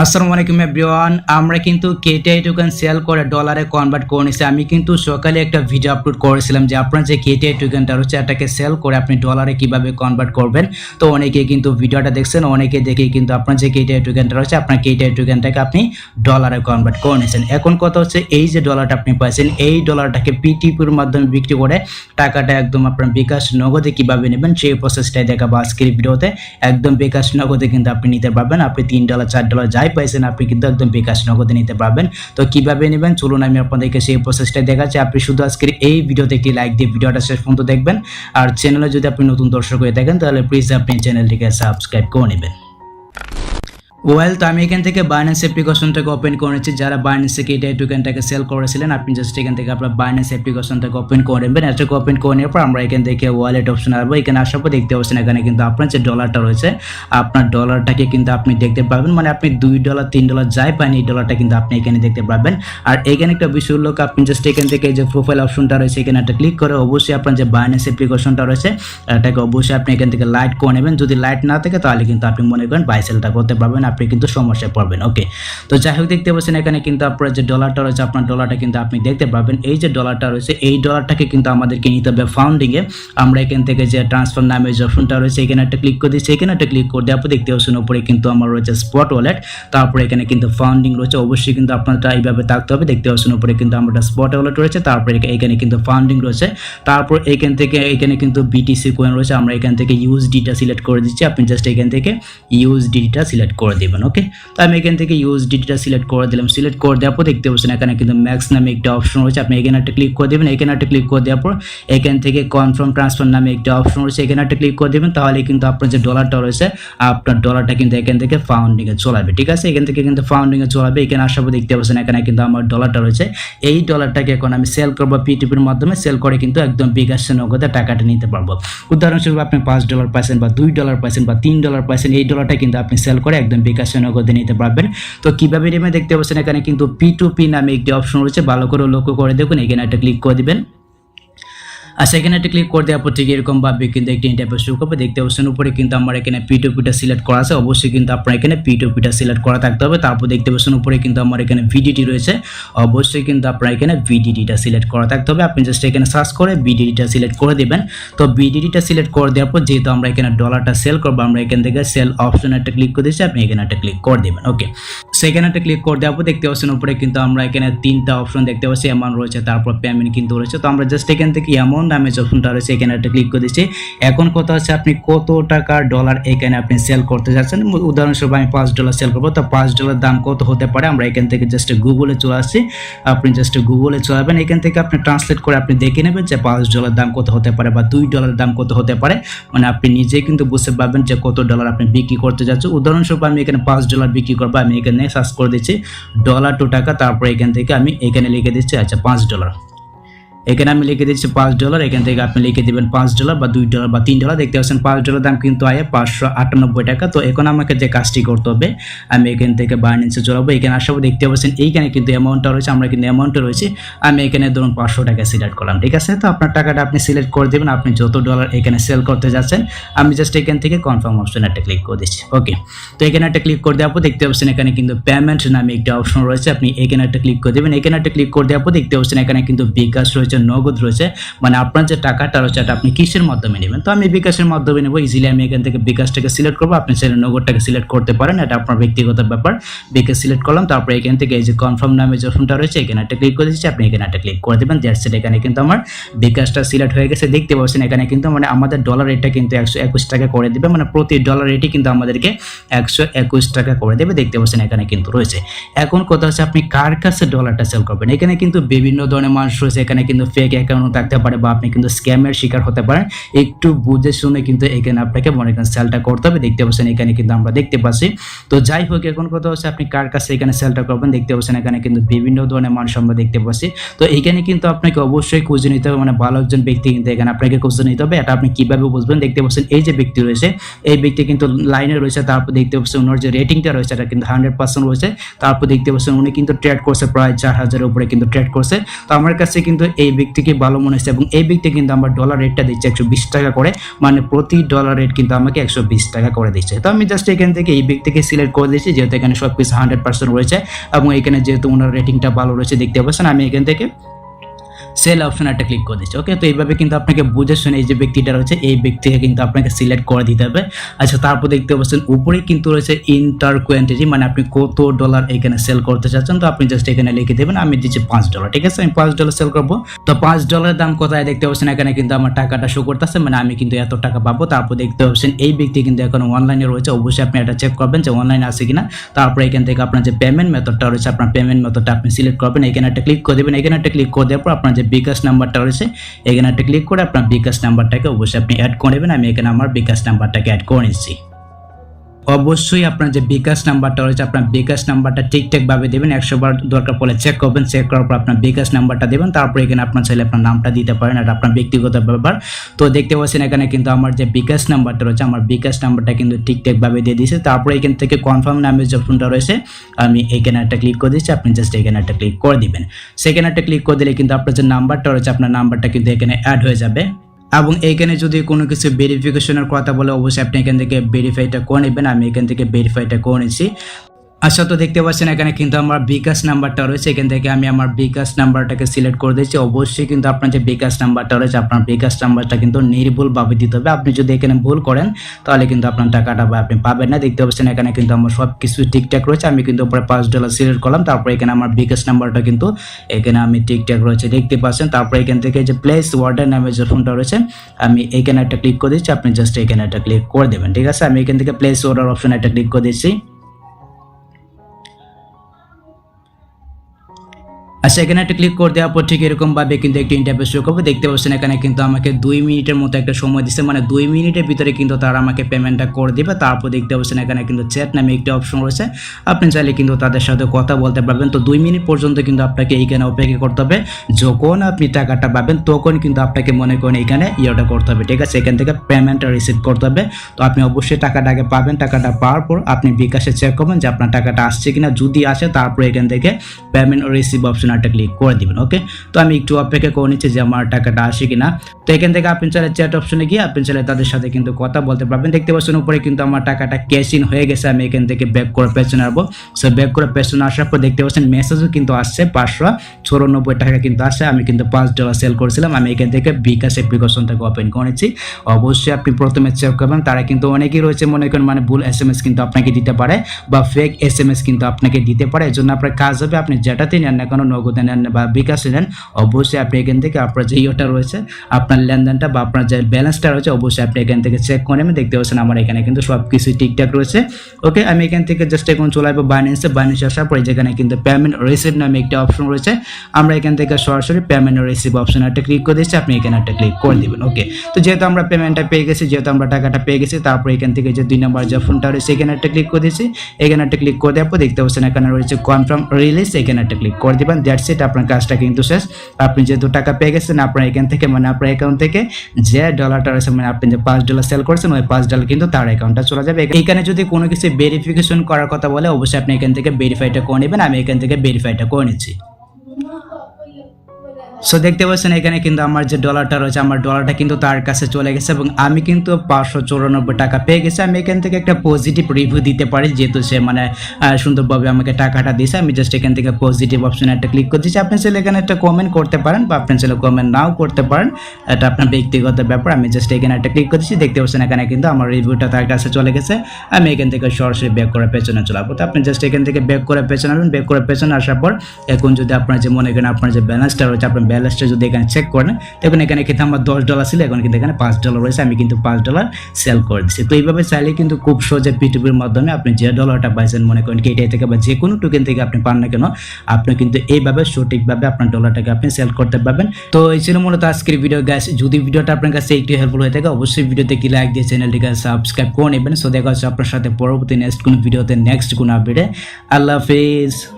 আসসালামু আলাইকুম এভরিওয়ান আমরা কিন্তু কেটিআই টোকেন সেল করে ডলারে কনভার্ট করে নিছি। আমি কিন্তু সকালে একটা ভিডিও আপলোড করেছিলাম যে আপনার যে কেটিআই টোকেনটা রয়েছে, এটাকে সেল করে আপনি ডলারে কীভাবে কনভার্ট করবেন। তো অনেকে কিন্তু ভিডিওটা দেখছেন, অনেকে দেখে কিন্তু আপনার যে কেটিআই টোকেনটা রয়েছে, আপনার কেটিআই টোকেনটাকে আপনি ডলারে কনভার্ট করে নিয়েছেন এখন কথা হচ্ছে, এই যে ডলারটা আপনি পাইছেন, এই ডলারটাকে পিটিপির মাধ্যমে বিক্রি করে টাকাটা একদম আপনার বিকাশ নগদে কীভাবে নেবেন, সেই প্রসেসটাই দেখাবো আজকের ভিডিওতে একদম বিকাশ নগদে কিন্তু আপনি নিতে পারবেন। আপনি তিন ডলার চার ডলার যাই পাইছেন আপনি, কিন্তু একদম বিকাশ নগদে নিতে পারবেন। তো কীভাবে নেবেন? চলুন আমি আপনাদেরকে সেই প্রসেসটা দেখাচ্ছি। আপনি শুধু আজকের এই ভিডিওতে একটি লাইক দিয়ে ভিডিওটা শেষ পর্যন্ত দেখবেন। আর চ্যানেলে যদি আপনি নতুন দর্শক হয়ে থাকেন, তাহলে প্লিজ আপনি চ্যানেলটিকে সাবস্ক্রাইব করে নেবেন। ওয়েল তো আমি এখান থেকে বাইন্যান্স অ্যাপ্লিকেশনটাকে ওপেন করেছি যারা বাইন্যান্স থেকে এটা টোকেনটাকে সেল করেছিলেন, আপনি জাস্ট এখান থেকে আপনার বাইন্যান্স অ্যাপ্লিকেশনটাকে ওপেন করে নেবেন। এটাকে ওপেন করে নেওয়ার পর আমরা এখান থেকে ওয়ালেট অপশন আসব এখানে আসার পর দেখতে পাচ্ছেন এখানে কিন্তু আপনার যে ডলারটা রয়েছে, আপনার ডলারটাকে কিন্তু আপনি দেখতে পাবেন। মানে আপনি দুই ডলার তিন ডলার যাই পান, এই ডলারটা কিন্তু আপনি এখানে দেখতে পাবেন। আর এখানে একটা বিষয় হলো আপনি জাস্ট এখান থেকে যে প্রোফাইল অপশনটা রয়েছে, এখানে একটা ক্লিক করে অবশ্যই আপনার যে বাইন্যান্স অ্যাপ্লিকেশনটা রয়েছে, এটাকে অবশ্যই আপনি এখান থেকে লাইট করে নেবেন। যদি লাইট না থাকে, তাহলে কিন্তু আপনি মনে করেন বাইসেলটা করতে পারবেন। আপনি কিন্তু সমস্যায় পড়বেন ওকে তো যাই হোক, দেখতে পাচ্ছেন এখানে কিন্তু আপনার যে ডলারটা রয়েছে, আপনার ডলারটা কিন্তু আপনি দেখতে পাবেন। এই যে ডলারটা রয়েছে, এই ডলারটাকে কিন্তু আমাদেরকে নিতে হবে ফাউন্ডিংয়ে আমরা এখান থেকে যে ট্রান্সফার নামে যে অপশনটা রয়েছে, এখানে একটা ক্লিক করে দিচ্ছি। এখানে একটা ক্লিক করে দেওয়ার পর দেখতে পাচ্ছেন উপরে কিন্তু আমার রয়েছে স্পট ওয়ালেট তারপরে এখানে কিন্তু ফাউন্ডিং রয়েছে, অবশ্যই কিন্তু আপনারটা এইভাবে থাকতে হবে। দেখতে পাচ্ছেন উপরে কিন্তু আমার স্পট ওয়ালেট রয়েছে, তারপরে এখানে কিন্তু ফাউন্ডিং রয়েছে। তারপর এখান থেকে, এখানে কিন্তু বিটিসি কয়েন রয়েছে, আমরা এখান থেকে ইউএসডিটা সিলেক্ট করে দিচ্ছি। আপনি জাস্ট এখান থেকে ইউএসডিটা সিলেক্ট করে দেবেন। ওকে তো আমি এখান থেকে ইউএসডিটা সিলেক্ট করে দিলাম। সিলেক্ট করে দেওয়ার পর দেখতে পাচ্ছেন এখানে কিন্তু ম্যাক্স নামে একটা অপশন রয়েছে। আপনি এখানে একটা ক্লিক করে দেবেন। এখানে একটা ক্লিক করে দেওয়ার পর এখান থেকে কনফার্ম ট্রান্সফার নামে একটা অপশন রয়েছে। এখানে একটা ক্লিক করে দেবেন, তাহলে কিন্তু আপনার যে ডলারটা রয়েছে, আপনার ডলারটা কিন্তু এখান থেকে ফাউন্ডিংয়ে চলাবে, ঠিক আছে? এখান থেকে কিন্তু ফাউন্ডিংয়ে চলাবে। এখানে আসার পর দেখতে পাচ্ছেন এখানে কিন্তু আমার ডলারটা রয়েছে। এই ডলারটাকে এখন আমি সেল করব পিটিপির মাধ্যমে। সেল করে কিন্তু একদম বিকাশে নগদে টাকাটা নিতে পারব। উদাহরণস্বরূপ আপনি পাঁচ ডলার পাইছেন বা দুই ডলার পাইছেন বা তিন ডলার পাইছেন, এই ডলারটা কিন্তু আপনি সেল করে একদম বিকাশে নগদে নিতে পারবেন। তো কীভাবে নেবেন দেখতে পাচ্ছেন এখানে কিন্তু পি টু পি নামে একটি অপশন রয়েছে। ভালো করে লক্ষ্য করে দেখুন। এখানে একটা ক্লিক করে দিবেন। আর সেখানে একটা ক্লিক করে দেওয়ার পর ঠিক এরকম ভাবে কিন্তু একটি ইন্টারফেস শুরু করবে। দেখতে পাচ্ছেন উপরে কিন্তু আমার এখানে পি টু পিটা সিলেক্ট করা আছে। অবশ্যই কিন্তু আপনার এখানে পি টু পিটা সিলেক্ট করা থাকতে হবে। তারপর দেখতে পাচ্ছেন উপরে কিন্তু আমার এখানে ভিডিটি রয়েছে। অবশ্যই কিন্তু আপনার এখানে ভিডিডিটা সিলেক্ট করা থাকতে হবে। আপনি জাস্ট এখানে সার্চ করে ভিডিডিটা সিলেক্ট করে দেবেন। তো ভিডিডিটা সিলেক্ট করে দেওয়ার পর যেহেতু আমরা এখানে ডলারটা সেল করব, আমরা এখান থেকে সেল অপশন একটা ক্লিক করে দিচ্ছি। আপনি এখানে একটা ক্লিক করে দেবেন। ওকে সেখানে একটা ক্লিক করে দেওয়ার পর দেখতে পাচ্ছেন উপরে কিন্তু আমরা এখানে তিনটা অপশন দেখতে পাচ্ছি। অ্যামাউন্ট রয়েছে, তারপর পেমেন্ট কিন্তু রয়েছে। তো আমরা জাস্ট এখান থেকে অ্যামাউন্ট যে অপশনটা রয়েছে, এখানে একটা ক্লিক করে দিচ্ছি। এখন কথা হচ্ছে আপনি কত টাকার ডলার এখানে আপনি সেল করতে যাচ্ছেন? উদাহরণস্বরূপ আমি পাঁচ ডলার সেল করব, তো পাঁচ ডলার দাম কত হতে পারে? আমরা এখান থেকে জাস্ট গুগলে চলে আসছি। আপনি জাস্ট গুগলে চলে যাবেন এখান থেকে আপনি ট্রান্সলেট করে আপনি দেখে নেবেন যে পাঁচ ডলার দাম কত হতে পারে বা দুই ডলার দাম কত হতে পারে। মানে আপনি নিজেই কিন্তু বুঝতে পারবেন যে কত ডলার আপনি বিক্রি করতে যাচ্ছেন। উদাহরণস্বরূপ আমি এখানে পাঁচ ডলার বিক্রি করব, আমি এখানে সার্চ করে দিচ্ছি ডলার টু টাকা, তারপরে এখান থেকে আমি এখানে লিখে দিচ্ছি আচ্ছা পাঁচ ডলার এখানে আমি লিখে দিচ্ছি পাঁচ ডলার এখান থেকে আপনি লিখে দিবেন পাঁচ ডলার বা দুই ডলার বা তিন ডলার দেখতে পাচ্ছেন পাঁচ ডলার দাম কিন্তু আয় পাঁচশো আটানব্বই টাকা। তো এখন আমাকে যে কাজটি করতে হবে, আমি এখান থেকে বাইন্যান্সে চলাবো এখানে আসাবো দেখতে পাচ্ছেন এইখানে কিন্তু অ্যামাউন্টটা রয়েছে, আমরা কিন্তু অ্যামাউন্টটা রয়েছে। আমি এখানে ধরুন পাঁচশো টাকা সিলেক্ট করলাম, ঠিক আছে? তো আপনার টাকাটা আপনি সিলেক্ট করে দেবেন, আপনি যত ডলার এখানে সেল করতে যাচ্ছেন, আমি জাস্ট এখান থেকে কনফার্ম অপশন একটা ক্লিক করে দিচ্ছি ওকে তো এখানে একটা ক্লিক করে দেওয়ার পর দেখতে পাচ্ছেন এখানে কিন্তু পেমেন্ট নামে একটা অপশন রয়েছে, আপনি এখানে একটা ক্লিক করে দেবেন। এখানে একটা ক্লিক করে দেওয়ার পর দেখতে পাচ্ছেন এখানে কিন্তু বিকাশ রয়েছে নগদ রয়েছে। মানে আপনার যে টাকাটা রয়েছে, এটা আপনি কিসের মাধ্যমে নেবেন? তো আমি বিকাশের মাধ্যমে নেব। ইজিলি আমি এখান থেকে বিকাশটাকে সিলেক্ট করব। আপনি সেটা নগদটাকে সিলেক্ট করতে পারেন। এটা আপনার ব্যক্তিগত ব্যাপার। বিকাশ সিলেক্ট করলাম। তারপরে এখান থেকে এই যে কনফার্ম নামে যে অপশনটা রয়েছে, এখানে একটা ক্লিক করে দিচ্ছি। আপনি এখানে একটা ক্লিক করে দেবেন। দ্যাটস ইট এখানে কিন্তু আমার বিকাশটা সিলেক্ট হয়ে গেছে। দেখতে পাচ্ছেন এখানে কিন্তু মানে আমাদের ডলার রেটটা কিন্তু একশো একুশ টাকা করে দেবে। মানে প্রতি ডলার রেটই কিন্তু আমাদেরকে একশো একুশ টাকা করে দেবে। দেখতে পাচ্ছেন এখানে কিন্তু রয়েছে। এখন কথা হচ্ছে আপনি কার কাছে ডলারটা সেল করবেন? এখানে কিন্তু বিভিন্ন ধরনের মানুষ রয়েছে। এখানে কিন্তু ফেক অ্যাকাউন্ট থাকতে পারে বা আপনি কিন্তু স্ক্যামের শিকার হতে পারেন, একটু বুঝে শুনে কিন্তু এখানে আপনাকে মনে করেন সেলটা করতে হবে। দেখতে পাচ্ছেন এখানে কিন্তু আমরা দেখতে পাচ্ছি। তো যাই হোক, এখন কথা হচ্ছে আপনি কার কাছে এখানে সেলটা করবেন? দেখতে পাচ্ছেন এখানে কিন্তু বিভিন্ন ধরনের মানুষ আমরা দেখতে পাচ্ছি। তো এখানে কিন্তু আপনাকে অবশ্যই খুঁজে নিতে হবে। মানে ভালো একজন ব্যক্তি কিন্তু এখানে আপনাকে খুঁজে নিতে হবে। এটা আপনি কীভাবে বুঝবেন? দেখতে পাচ্ছেন এই যে ব্যক্তি রয়েছে, এই ব্যক্তি কিন্তু লাইনে রয়েছে। তারপর দেখতে পাচ্ছেন ওনার যে রেটিংটা রয়েছে, এটা কিন্তু হান্ড্রেড পার্সেন্ট রয়েছে। তারপর দেখতে পাচ্ছেন উনি কিন্তু ট্রেড করছে প্রায় চার হাজারের উপরে কিন্তু ট্রেড করছে। তো আমার কাছে কিন্তু এই ব্যক্তিকে ভালো মনে হচ্ছে এবং এই ব্যক্তি কিন্তু আমার ডলার রেটটা দিচ্ছে একশো বিশ টাকা করে মানে প্রতি ডলার রেট কিন্তু আমাকে একশো বিশ টাকা করে দিচ্ছে। তো আমি জাস্ট এখান থেকে এই ব্যক্তিকে সিলেক্ট করে দিচ্ছি যেহেতু এখানে সব কিছু হান্ড্রেড পার্সেন্ট রয়েছে এবং এখানে যেহেতু ওনার রেটিংটা ভালো রয়েছে, দেখতে পাচ্ছেন, আমি এখান থেকে সেল অপশন একটা ক্লিক করে দিচ্ছি ওকে তো এইভাবে কিন্তু আপনাকে বুঝে শুনে এই যে ব্যক্তিটা রয়েছে, এই ব্যক্তিকে কিন্তু আপনাকে সিলেক্ট করে দিতে হবে। আচ্ছা তারপর দেখতে পাচ্ছেন উপরেই কিন্তু রয়েছে ইন্টার কোয়ান্টিটি মানে আপনি কত ডলার এখানে সেল করতে চাচ্ছেন, তো আপনি জাস্ট এখানে লিখে দেবেন, আমি দিচ্ছি পাঁচ ডলার ঠিক আছে? আমি পাঁচ ডলার সেল করব। তো পাঁচ ডলারের দাম কোথায় দেখতে পাচ্ছেন? এখানে কিন্তু আমার টাকাটা শো করতেছে মানে আমি কিন্তু এত টাকা পাবো। তারপর দেখতে পাচ্ছেন, এই ব্যক্তি কিন্তু এখন অনলাইনে রয়েছে, অবশ্যই আপনি এটা চেক করবেন যে অনলাইনে আছে কিনা। তারপর এখান থেকে আপনার যে পেমেন্ট মেথডটা রয়েছে, আপনার পেমেন্ট মেথডটা আপনি সিলেক্ট করবেন, এখানে একটা ক্লিক করে দেবেন, এখানে একটা ক্লিক করে দেওয়ার পর আপনার যে বিকাশ নাম্বারটা রয়েছে, এখানে একটা ক্লিক করে আপনার বিকাশ নাম্বারটাকে অবশ্যই আপনি অ্যাড করে নেবেন। আমি এখানে আমার বিকাশ নাম্বারটাকে অ্যাড করে নিচ্ছি। অবশ্যই আপনার যে বিকাশ নাম্বারটা রয়েছে, আপনার বিকাশ নাম্বারটা ঠিকঠাকভাবে দেবেন। একশো বার দরকার পড়লে চেক করবেন চেক করার পর আপনার বিকাশ নাম্বারটা দেবেন। তারপর এখানে আপনার চাইলে আপনার নামটা দিতে পারেন এটা আপনার ব্যক্তিগত ব্যাপার। তো দেখতে পাচ্ছেন এখানে কিন্তু আমার যে বিকাশ নাম্বারটা রয়েছে, আমার বিকাশ নাম্বারটা কিন্তু ঠিকঠাকভাবে দিয়ে দিয়েছে। তারপরে এখান থেকে কনফার্ম নামের যে অপশনটা রয়েছে, আমি এখানে একটা ক্লিক করে দিচ্ছি। আপনি জাস্ট এখানে একটা ক্লিক করে দিবেন। সেখানে একটা ক্লিক করে দিলে কিন্তু আপনার যে নাম্বারটা রয়েছে, আপনার নাম্বারটা কিন্তু এখানে অ্যাড হয়ে যাবে। এবং এখানে যদি কোনো কিছু ভেরিফিকেশনের কথা বলে, অবশ্যই আপনি এখান থেকে ভেরিফাইটা করে নেবেন। আমি এখান থেকে ভেরিফাইটা করে নিয়েছি আচ্ছা তো দেখতে পাচ্ছেন এখানে কিন্তু আমার বিকাশ নাম্বারটা রয়েছে। এখান থেকে আমি আমার বিকাশ নাম্বারটাকে সিলেক্ট করে দিয়েছি। অবশ্যই কিন্তু আপনার যে বিকাশ নাম্বারটা রয়েছে, আপনার বিকাশ নাম্বারটা কিন্তু নির্ভুলভাবে দিতে হবে। আপনি যদি এখানে ভুল করেন, তাহলে কিন্তু আপনার টাকাটা আপনি পাবেন না। দেখতে পাচ্ছেন এখানে কিন্তু আমার সব কিছু ঠিকঠাক রয়েছে। আমি কিন্তু উপরে পাঁচ ডলার সিলেক্ট করলাম। তারপর এখানে আমার বিকাশ নাম্বারটা কিন্তু এখানে আমি ঠিকঠাক রয়েছে। দেখতে পাচ্ছেন, তারপর এখান থেকে যে প্লেস ওয়ার্ডের নামে যে ফোনটা রয়েছে, আমি এখানে একটা ক্লিক করে দিচ্ছি। আপনি জাস্ট এখানে একটা ক্লিক করে দেবেন, ঠিক আছে? আমি এখান থেকে প্লেস অর্ডার অপশন একটা ক্লিক করে দিচ্ছি। আচ্ছা এখানে একটা ক্লিক করে দেওয়ার পর ঠিক এরকম ভাবে কিন্তু একটি ইন্টারভিউ শুরু করব। দেখতে পাচ্ছেন এখানে কিন্তু আমাকে দুই মিনিটের মতো একটা সময় দিচ্ছে। মানে দুই মিনিটের ভিতরে কিন্তু তারা আমাকে পেমেন্টটা করে দিবে। তারপর দেখতে পাচ্ছেন এখানে কিন্তু চ্যাট নামে একটি অপশন রয়েছে। আপনি চাইলে কিন্তু তাদের সাথে কথা বলতে পারবেন। তো দুই মিনিট পর্যন্ত কিন্তু আপনাকে এইখানে অপেক্ষা করতে হবে। যখন আপনি টাকাটা পাবেন, তখন কিন্তু আপনাকে মনে করেন এখানে ইয়েটা করতে হবে। ঠিক আছে? এখান থেকে পেমেন্টটা রিসিভ করতে হবে। তো আপনি অবশ্যই টাকাটা আগে পাবেন। টাকাটা পাওয়ার পর আপনি বিকাশে চেক করবেন যে আপনার টাকাটা আসছে কিনা। যদি আসে, তারপর এখান থেকে পেমেন্ট রিসিভ অপশন একটা ক্লিক করে দিবেন ওকে তো আমি একটু অপেক্ষা করে নিচ্ছি যে আমার টাকাটা আসে কিনা। তো এখান থেকে আপনি চাইলে চ্যাট অপশনে গিয়ে আপনি চাইলে তাদের সাথে কিন্তু কথা বলতে পারবেন। দেখতে পাচ্ছেন উপরে কিন্তু আমার টাকাটা ক্যাশ ইন হয়ে গেছে, আমি এখান থেকে ব্যাক করে পেছনে আসব সো ব্যাক করে পেছনে আসার পর দেখতে পাচ্ছেন মেসেজও কিন্তু আসছে, পাঁচশো চৌরানব্বই টাকা কিন্তু আসছে, আমি কিন্তু পাঁচ ডলার সেল করেছিলাম, আমি এখান থেকে বিকাশ অ্যাপ্লিকেশন থেকে ওপেন করেছি অবশ্যই আপনি প্রথমে চেক করবেন, তারা কিন্তু অনেকেই রয়েছে, মনে করেন মানে ভুল এস এম এস কিন্তু আপনাকে দিতে পারে বা ফেক এস এম এস কিন্তু আপনাকে দিতে পারে এর জন্য আপনার কাজ হবে আপনি যেটাতে নেন না কোনো নগদে নেন বা বিকাশে নেন, অবশ্যই আপনি এখান থেকে আপনার যে ইয়েটা রয়েছে, আপনার লেনদেনটা বা আপনার যে ব্যালেন্সটা রয়েছে, অবশ্যই আপনি এখান থেকে চেক করে নেবেন। দেখতে পাচ্ছেন আমার এখানে কিন্তু সব কিছু ঠিকঠাক রয়েছে। ওকে আমি এখান থেকে জাস্ট এখন চলে আসব বাইন্যান্সে বাইন্যান্সে আসার পরে যেখানে কিন্তু পেমেন্ট রিসিভ নামে একটা অপশন রয়েছে। আমরা এখান থেকে সরাসরি পেমেন্ট রিসিভ অপশন একটা ক্লিক করে দিচ্ছি। আপনি এখানে একটা ক্লিক করে দিবেন। ওকে তো যেহেতু আমরা পেমেন্টটা পেয়ে গেছি, যেহেতু আমরা টাকাটা পেয়ে গেছি, তারপর এখান থেকে যে দুই নম্বর যে ফোনটা রয়েছে, এখানে একটা ক্লিক করে দিচ্ছি। এখানে একটা ক্লিক করে দেওয়ার পর দেখতে পাচ্ছেন এখানে রয়েছে কনফার্ম রিলিজ এখানে একটা ক্লিক করে দিবেন। দ্যাটস ইট আপনার কাজটা কিন্তু শেষ। আপনি যেহেতু টাকা পেয়ে গেছেন, আপনার এখান থেকে মানে আপনার অ্যাকাউন্ট থেকে যে ডলারটা রয়েছে মানে আপনি যে পাঁচ ডলার সেল করছেন, ওই পাঁচ ডলার কিন্তু তার অ্যাকাউন্টটা চলে যাবে। এখানে যদি কোনো কিছু ভেরিফিকেশন করার কথা বলে, অবশ্যই আপনি এখান থেকে ভেরিফাইটা করে নেবেন, আমি এখান থেকে ভেরিফাইটা করে নিচ্ছি। সো দেখতে পাচ্ছেন এখানে কিন্তু আমার যে ডলারটা রয়েছে, আমার ডলারটা কিন্তু তার কাছে চলে গেছে এবং আমি কিন্তু পাঁচশো চৌরানব্বই টাকা পেয়ে গেছি। আমি এখান থেকে একটা পজিটিভ রিভিউ দিতে পারি, যেহেতু সে মানে সুন্দরভাবে আমাকে টাকাটা দিয়েছে। আমি জাস্ট এখান থেকে পজিটিভ অপশনে একটা ক্লিক করে দিচ্ছি আপনি চাইলে এখানে একটা কমেন্ট করতে পারেন বা আপনি চাইলে কমেন্ট নাও করতে পারেন, এটা আপনার ব্যক্তিগত ব্যাপার। আমি জাস্ট এখানে একটা ক্লিক করে দিচ্ছি দেখতে পাচ্ছেন এখানে কিন্তু আমার রিভিউটা তার কাছে চলে গেছে। আমি এখান থেকে সরাসরি ব্যাক করে পেছনে চলে আসব। তো আপনি জাস্ট এখান থেকে ব্যাক করে পেছনে আসবেন ব্যাক করে পেছনে আসার পর, এখন যদি আপনার যে মনে করেন আপনার যে ব্যালেন্সটা রয়েছে, আপনার ব্যালেন্সটা যদি এখানে চেক করেন দেখুন এখানে কিন্তু আমার দশ ডলার ছিল, এখন কিন্তু এখানে পাঁচ ডলার রয়েছে, আমি কিন্তু পাঁচ ডলার সেল করে দিচ্ছি তো এইভাবে চাইলে কিন্তু খুব সহজে পিটিপির মাধ্যমে আপনি যে ডলারটা পাইছেন, মনে করেন কেটিআই থেকে বা যে কোনো টোকেন থেকে আপনি পান না কেন, আপনি কিন্তু এইভাবে সঠিকভাবে আপনার ডলারটাকে আপনি সেল করতে পারবেন। তো এই ছিল মূলত আজকের ভিডিও গ্যাস যদি ভিডিওটা আপনার কাছে একটু হেল্পফুল হয়ে থাকে, অবশ্যই ভিডিওতে কি লাইক দিয়ে চ্যানেলটিকে সাবস্ক্রাইব করে নেবেন। সো দেখা হচ্ছে আপনার সাথে পরবর্তী নেক্সট কোনো ভিডিওতে নেক্সট কোনো আপডেটে আল্লাহ হাফিজ।